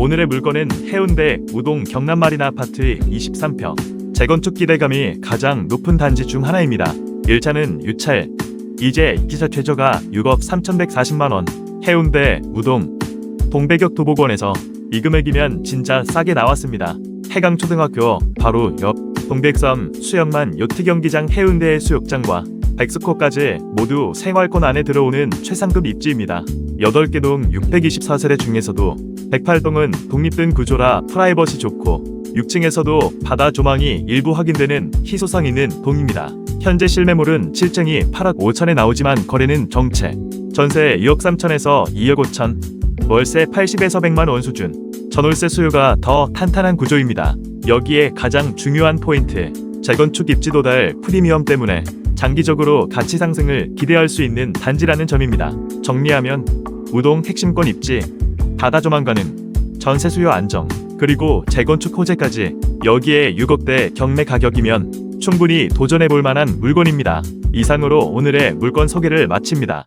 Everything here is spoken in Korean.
오늘의 물건은 해운대 우동 경남 마리나 아파트 23평 재건축 기대감이 가장 높은 단지 중 하나입니다. 1차는 유찰 이제 기자 최저가 6억 3,140만 원 해운대 우동 동백역 도보권에서 이 금액이면 진짜 싸게 나왔습니다. 해강초등학교 바로 옆 동백섬 수영만 요트 경기장 해운대 수욕장과 백스코까지 모두 생활권 안에 들어오는 최상급 입지입니다. 8개 동 624세대 중에서도 108동은 독립된 구조라 프라이버시 좋고 6층에서도 바다 조망이 일부 확인되는 희소성 있는 동입니다. 현재 실매물은 7층이 8억 5천에 나오지만 거래는 정체. 전세 2억 3천에서 2억 5천. 월세 80에서 100만 원 수준. 전월세 수요가 더 탄탄한 구조입니다. 여기에 가장 중요한 포인트. 재건축 입지 도달 프리미엄 때문에 장기적으로 가치 상승을 기대할 수 있는 단지라는 점입니다. 정리하면 우동 핵심권 입지, 바다 조망 가능, 전세 수요 안정, 그리고 재건축 호재까지 여기에 6억대 경매 가격이면 충분히 도전해 볼 만한 물건입니다. 이상으로 오늘의 물건 소개를 마칩니다.